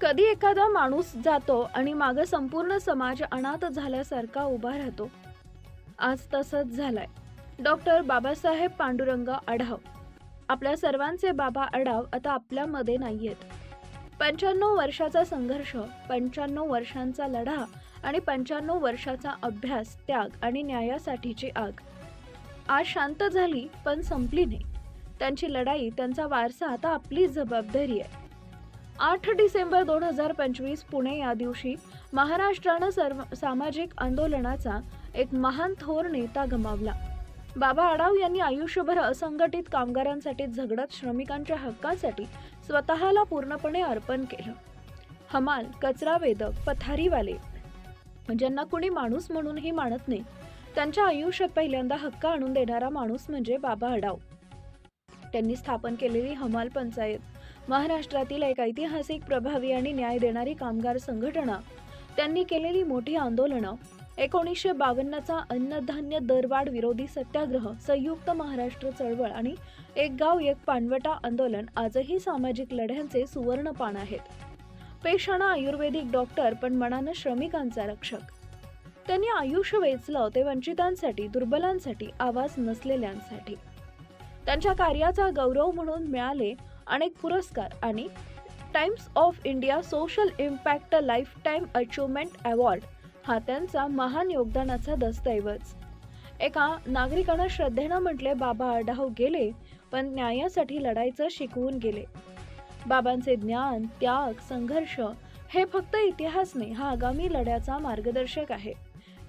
कधी एखादा माणूस जातो आणि मागं संपूर्ण समाज अनाथ झाल्यासारखा उभा राहतो. आज तसंच झालाय. डॉक्टर बाबासाहेब पांडुरंग आढाव. आपल्या सर्वांचे बाबा आढाव आता आपल्यामध्ये नाहीयेत. पंच्याण्णव वर्षाचा संघर्ष पंच्याण्णव वर्षांचा लढा आणि पंच्याण्णव वर्षाचा अभ्यास त्याग आणि न्यायासाठीची आग. आज शांत झाली पण संपली नाही. त्यांची लढाई त्यांचा वारसा आता आपली जबाबदारी आहे. आठ डिसेंबर दोन हजार पंचवीस पुणे या दिवशी महाराष्ट्रानं सर्व सामाजिक आंदोलनाचा एक महान थोर नेता गमावला. बाबा आडाव यांनी आयुष्यभर असंघटित कामगारांसाठी झगडत श्रमिकांच्या हक्कांसाठी स्वतःला पूर्णपणे अर्पण केलं. हमाल कचरा वेदक पथारीवाले. ज्यांना कुणी माणूस म्हणूनही मानत नाही त्यांच्या आयुष्यात पहिल्यांदा हक्क आणून देणारा माणूस म्हणजे बाबा अडाव त्यांनी स्थापन केलेली हमाल पंचायत. महाराष्ट्रातील एक ऐतिहासिक प्रभावी आणि न्याय देणारी कामगार संघटना. त्यांनी केलेली मोठी आंदोलनं. एकोणीसशे बावन्नचा अन्नधान्य दरवाढ विरोधी सत्याग्रह संयुक्त महाराष्ट्र चळवळ आणि एक गाव एक पानवटा आंदोलन आजही सामाजिक लढ्यांचे सुवर्णपान आहेत. पेशानं आयुर्वेदिक डॉक्टर पण मनानं श्रमिकांचा रक्षक. त्यांनी आयुष्य वेचलं ते वंचितांसाठी दुर्बलांसाठी आवाज नसलेल्यांसाठी. त्यांच्या कार्याचा गौरव म्हणून मिळाले अनेक पुरस्कार आणि Times of India social impact lifetime achievement award हा त्यांचा महान योगदानाचा दस्तऐवज. एका नागरिकानं श्रद्धेनं म्हटले बाबा आढाव गेले पण न्यायासाठी लढायचं शिकवून गेले. बाबांचे ज्ञान त्याग संघर्ष हे फक्त इतिहास नाही हा आगामी लढ्याचा मार्गदर्शक आहे.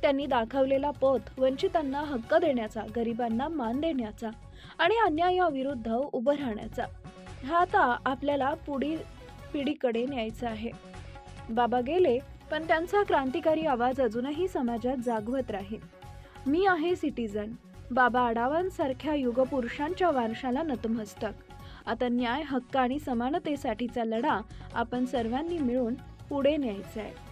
त्यांनी दाखवलेला पथ वंचितांना हक्क देण्याचा गरिबांना मान देण्याचा आणि अन्यायाविरुद्ध उभं राहण्याचा. हा आता आपल्याला पुढील पिढीकडे न्यायचा आहे. बाबा गेले पण त्यांचा क्रांतिकारी आवाज अजूनही समाजात जागवत राहील. मी आहे सिटीजन बाबा आडावांसारख्या युगपुरुषांच्या वारशाला नतमस्तक. आता न्याय हक्क आणि समानतेसाठीचा लढा आपण सर्वांनी मिळून पुढे न्यायचा आहे.